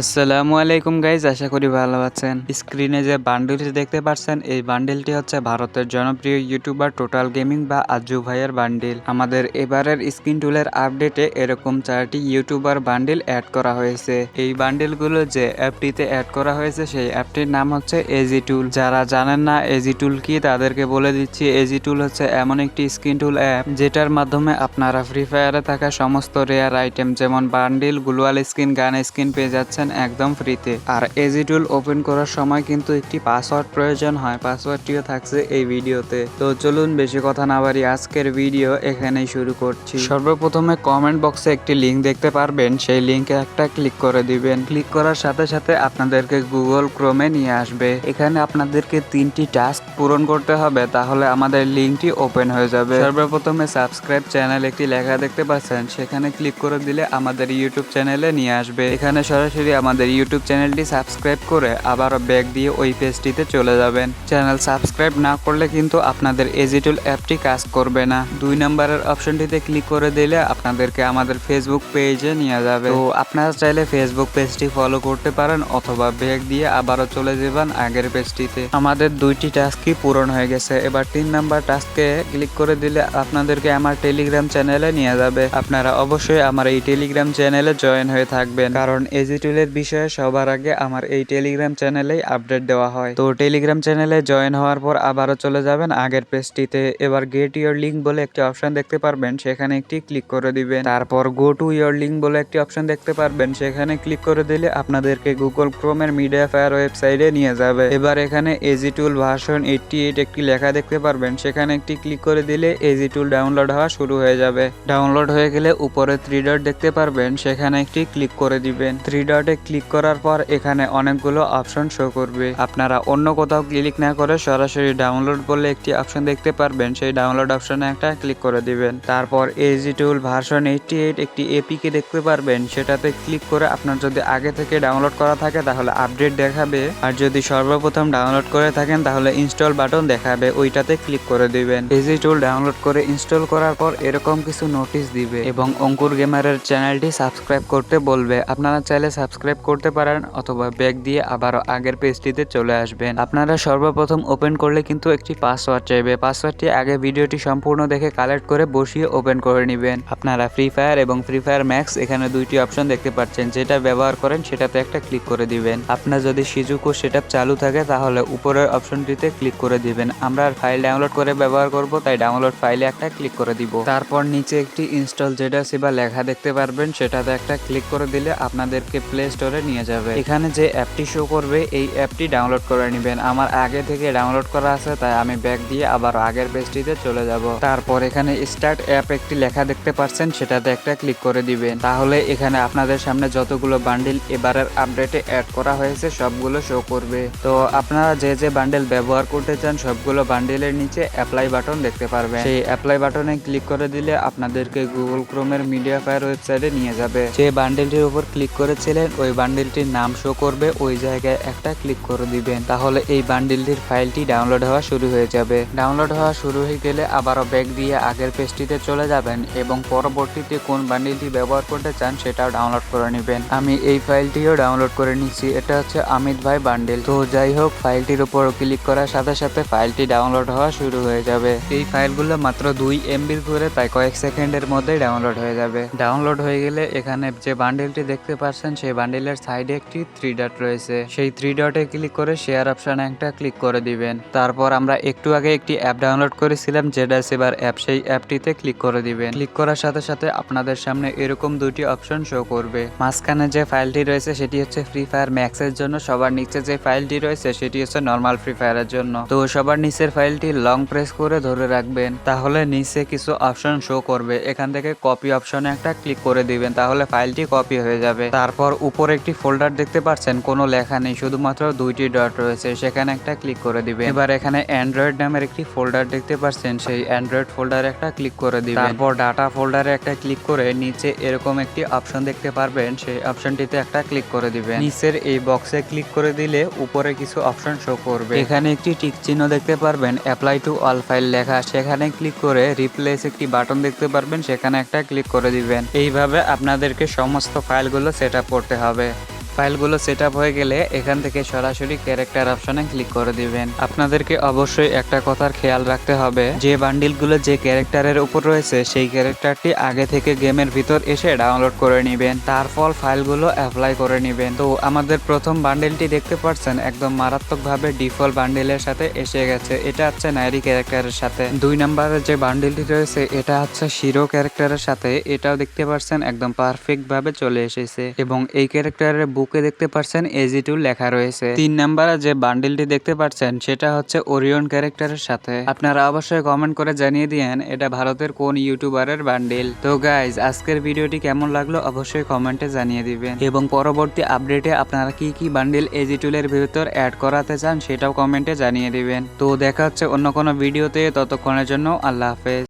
আসসালামু আলাইকুম গাইজ আশা করি ভালো আছেন। স্ক্রিনে যে বান্ডেলটি দেখতে পাচ্ছেন এই বান্ডেলটি হচ্ছে ভারতের জনপ্রিয় ইউটিউবার টোটাল গেমিং বা আজু ভাইয়ের বান্ডেল আমাদের এবারের স্ক্রিন টুলের আপডেটে এরকম চারটি ইউটিউবার বান্ডেল অ্যাড করা হয়েছে। এই বান্ডেলগুলো যে অ্যাপটিতে অ্যাড করা হয়েছে, সেই অ্যাপটির নাম হচ্ছে এজি টুল যারা জানেন না এজি টুল কি, তাদেরকে বলে দিচ্ছি এজি টুল হচ্ছে এমন একটি স্ক্রিন টুল অ্যাপ যেটার মাধ্যমে আপনারা ফ্রি ফায়ারে থাকা সমস্ত রেয়ার আইটেম যেমন বান্ডিল গ্লোয়াল স্কিন গান স্কিন পেয়ে যাচ্ছেন। একদম ফ্রিতে। আর এজি টুল ওপেন করার সময় কিন্তু একটি পাসওয়ার্ড প্রয়োজন হয়, পাসওয়ার্ডটিও থাকছে এই ভিডিওতে। তো চলুন বেশি কথা না বাড়ি আজকের ভিডিও এখানেই শুরু করছি। সর্বপ্রথমে কমেন্ট বক্সে একটি লিংক দেখতে পারবেন, সেই লিংকে একটা ক্লিক করে দিবেন। ক্লিক করার সাথে সাথে আপনাদেরকে গুগল ক্রোমে নিয়ে আসবে। এখানে আপনাদেরকে তিনটি টাস্ক পূরণ করতে হবে, তাহলে আমাদের লিঙ্কটি ওপেন হয়ে যাবে। সর্বপ্রথমে সাবস্ক্রাইব চ্যানেল একটি লেখা দেখতে পাচ্ছেন, সেখানে ক্লিক করে দিলে আমাদের ইউটিউব চ্যানেলে নিয়ে আসবে। এখানে সরাসরি আমাদের ইউটিউব চ্যানেলটি সাবস্ক্রাইব করে আবারও ব্যাক দিয়ে ওই পেজটিতে চলে যাবেন। চ্যানেল সাবস্ক্রাইব না করলে কিন্তু আপনাদের এজিটুল অ্যাপটি কাজ করবে না। দুই নম্বরের অপশনটিতে ক্লিক করে দিলে আপনাদেরকে আমাদের ফেসবুক পেজে নিয়ে যাবে। তো আপনারা চাইলে ফেসবুক পেজটি ফলো করতে পারেন অথবা ব্যাক দিয়ে আবারও চলে যাবেন আগের পেজটিতে আমাদের দুইটি টাস্কই পূরণ হয়ে গেছে। এবার তিন নাম্বার টাস্কে ক্লিক করে দিলে আপনাদেরকে আমার টেলিগ্রাম চ্যানেলে নিয়ে যাবে। আপনারা অবশ্যই আমার এই টেলিগ্রাম চ্যানেলে জয়েন হয়ে থাকবেন। কারণ এজিটুলের বিষয়ে সবার আগে আমার এই টেলিগ্রাম চ্যানেলেই আপডেট দেওয়া হয়। তো টেলিগ্রাম চ্যানেলে জয়েন হওয়ার পর আবারও চলে যাবেন। আগের পেজটিতে এবার গেট ইয়োর লিঙ্ক বলে একটি অপশন দেখতে পারবেন। সেখানে একটি ক্লিক করে দিবেন। তারপর গো টু ইয়োর লিঙ্ক বলে একটি অপশন দেখতে পারবেন। সেখানে ক্লিক করে দিলে আপনাদেরকে গুগল ক্রোমের মিডিয়া ফায়ার ওয়েবসাইটে নিয়ে যাবে। এবার এখানে AG tool version eighty eight একটি লেখা দেখতে পারবেন। সেখানে একটি ক্লিক করে দিলে এজি টুল ডাউনলোড হওয়া শুরু হয়ে যাবে। ডাউনলোড হয়ে গেলে উপরে থ্রি ডট দেখতে পারবেন। সেখানে একটি ক্লিক করে দিবেন। থ্রি ডটে ক্লিক করার পর এখানে অনেকগুলো অপশন শো করবে। আপনারা অন্য কোথাও ক্লিক না করে সরাসরি ডাউনলোড বলে একটি অপশন দেখতে পারবেন। সেই ডাউনলোড অপশনে একটা ক্লিক করে দিবেন। তারপর AG tool version eighty eight একটি এপিকে দেখতে পারবেন। সেটাতে ক্লিক করে আপনার যদি আগে থেকে ডাউনলোড করা থাকে তাহলে আপডেট দেখাবে। আর যদি সর্বপ্রথম ডাউনলোড করে থাকেন তাহলে ইনস্টল বাটন দেখাবে। ওইটাতে ক্লিক করে দিবেন। এজি টুল ডাউনলোড করে ইনস্টল করার পর এরকম কিছু নোটিশ দিবে। এবং অঙ্কুর গেমারের চ্যানেলটি সাবস্ক্রাইব করতে বলবে। আপনারা চাইলে সাবস্ক্রাইব করতে পারেন অথবা ব্যাক দিয়ে আবারও আগের পেজটিতে চলে আসবেন। আপনারা সর্বপ্রথম ওপেন করলে কিন্তু একটি পাসওয়ার্ড চাইবে। পাসওয়ার্ডটি আগে ভিডিওটি সম্পূর্ণ দেখে কালেক্ট করে বসিয়ে ওপেন করে নেবেন। আপনারা ফ্রি ফায়ার এবং ফ্রি ফায়ার ম্যাক্স এখানে দুইটি অপশন দেখতে পাচ্ছেন। যেটা ব্যবহার করেন সেটাতে একটা ক্লিক করে দিবেন। আপনার যদি সিজুকো সেটআপ চালু থাকে তাহলে উপরের অপশনটিতে ক্লিক করে দিবেন। আমরা ফাইল ডাউনলোড করে ব্যবহার করব, তাই ডাউনলোড ফাইলে একটা ক্লিক করে দিব। তারপর নিচে একটি ইনস্টল যেটা সেবা লেখা দেখতে পারবেন। সেটাতে একটা ক্লিক করে দিলে আপনাদেরকে প্লে স্টোরে নিয়ে যাবে। এখানে যে অ্যাপটি শো করবে, এই অ্যাপটি ডাউনলোড করে নেবেন। আমার আগে থেকে ডাউনলোড করা আছে, তাই আমি ব্যাক দিয়ে আবার আগের পেজটিতে চলে যাব। তারপর এখানে স্টার্ট অ্যাপ একটি লেখা দেখতে পাচ্ছেন, সেটাতে একটা ক্লিক করে দিবেন। তাহলে এখানে আপনাদের সামনে যতগুলো বান্ডিল এবারের আপডেটে অ্যাড করা হয়েছে, সবগুলো শো করবে। তো আপনারা যে যে বান্ডেল ব্যবহার করতে চান, সবগুলো বান্ডেলের নিচে অ্যাপ্লাই বাটন দেখতে পারবেন। সেই অ্যাপ্লাই বাটনে ক্লিক করে দিলে আপনাদেরকে গুগল ক্রোমের মিডিয়া ফায়ার ওয়েবসাইটে নিয়ে যাবে। যে বান্ডেলটির উপর ক্লিক করেছিলেন ওই বান্ডিলটির নাম শো করবে, ওই জায়গায় একটা ক্লিক করে দিবেন। তাহলে এই বান্ডিলটির ফাইলটি ডাউনলোড হওয়া শুরু হয়ে যাবে। ডাউনলোড হওয়া শুরু হয়ে গেলে আবারও ব্যাক দিয়ে আগের পেজটিতে চলে যাবেন এবং পরবর্তীতে কোন বান্ডিলটি ব্যবহার করতে চান সেটাও ডাউনলোড করে নেবেন। আমি এই ফাইলটিও ডাউনলোড করে নিচ্ছি। এটা হচ্ছে অমিত ভাই বান্ডিল। তো যাই হোক, ফাইলটির উপর ক্লিক করার সাথে সাথে ফাইলটি ডাউনলোড হওয়া শুরু হয়ে যাবে। এই ফাইলগুলো মাত্র দুই এমবির করে তাই কয়েক সেকেন্ডের মধ্যেই ডাউনলোড হয়ে যাবে। ডাউনলোড হয়ে গেলে এখানে যে বান্ডিলটি দেখতে পাচ্ছেন, সেই বান্ডেলের সাইডে একটি থ্রি ডট রয়েছে। সেই থ্রি ডটে ক্লিক করে শেয়ার অপশনে একটা ক্লিক করে দিবেন। তারপর আমরা একটু আগে একটি অ্যাপ ডাউনলোড করেছিলাম যেটা সেবার অ্যাপ সেই অ্যাপটিতে ক্লিক করে দিবেন। ক্লিক করার সাথে সাথে আপনাদের সামনে এরকম দুটি অপশন শো করবে। মাঝখানে যে ফাইলটি রয়েছে, সেটি হচ্ছে ফ্রি ফায়ার ম্যাক্সের জন্য। সবার নিচে যে ফাইলটি রয়েছে, সেটি হচ্ছে নর্মাল ফ্রি ফায়ারের জন্য। তো সবার নিচের ফাইলটি লং প্রেস করে ধরে রাখবেন। তাহলে নিচে কিছু অপশন শো করবে। এখান থেকে কপি অপশনে একটা ক্লিক করে দিবেন। তাহলে ফাইলটি কপি হয়ে যাবে। তারপর উপরে একটি ফোল্ডার দেখতে পাচ্ছেন, কোনো লেখা নেই, শুধুমাত্র দুইটি ডট রয়েছে, সেখানে একটা ক্লিক করে দিবেন। এবার এখানে অ্যান্ড্রয়েড নামের একটি ফোল্ডার দেখতে পাচ্ছেন, সেই অ্যান্ড্রয়েড ফোল্ডারে একটা ক্লিক করে দিবেন। তারপর ডাটা ফোল্ডারে একটা ক্লিক করে নিচে এরকম একটি অপশন দেখতে পারবেন, সেই অপশনটিতে একটা ক্লিক করে দিবেন। নিচের এই বক্সে ক্লিক করে দিলে উপরে কিছু অপশন শো করবে। এখানে একটি টিক চিহ্ন দেখতে পারবেন অ্যাপ্লাই টু অল ফাইল লেখা, সেখানে ক্লিক করে রিপ্লেস একটি বাটন দেখতে পারবেন, সেখানে একটা ক্লিক করে দিবেন। এইভাবে আপনাদেরকে সমস্ত ফাইলগুলো সেট আপ করতে হবে। 宝 ফাইলগুলো সেট হয়ে গেলে এখান থেকে সরাসরি ক্যারেক্টার অপশনে ক্লিক করে দিবেন। আপনাদেরকে অবশ্যই একটা কথার খেয়াল রাখতে হবে, যে বান্ডিলগুলো যে ক্যারেক্টারের উপর রয়েছে, সেই ক্যারেক্টারটি আগে থেকে গেমের ভিতর এসে ডাউনলোড করে নেবেন, তারপর ফাইলগুলো অ্যাপ্লাই করে নেবেন। তো আমাদের প্রথম বান্ডিলটি দেখতে পাচ্ছেন, একদম মারাত্মকভাবে ডিফল্ট বান্ডিলের সাথে এসে গেছে। এটা হচ্ছে নাইরি ক্যারেক্টারের সাথে। দুই নম্বরের যে বান্ডিলটি রয়েছে, এটা হচ্ছে শিরো ক্যারেক্টারের সাথে। এটাও দেখতে পাচ্ছেন, একদম পারফেক্ট ভাবে চলে এসেছে। এবং এই ক্যারেক্টারের বুকে দেখতে পাচ্ছেন এজি টু লেখা রয়েছে। তিন নম্বরে যে বান্ডিলটি দেখতে পাচ্ছেন সেটা হচ্ছে ওরিয়ন ক্যারেক্টারের সাথে। আপনারা অবশ্যই কমেন্ট করে জানিয়ে দিয়েন, এটা ভারতের কোন ইউটিউবারের বান্ডিল। তো গাইজ আজকের ভিডিওটি কেমন লাগল অবশ্যই কমেন্টে জানিয়ে দিবেন। এবং পরবর্তী আপডেটে আপনারা কি কি বান্ডিল এজি টুলের ভিতর অ্যাড করাতে চান, সেটাও কমেন্টে জানিয়ে দিবেন। তো দেখা হচ্ছে অন্য কোনো ভিডিওতে, ততক্ষণের জন্য আল্লাহ হাফেজ।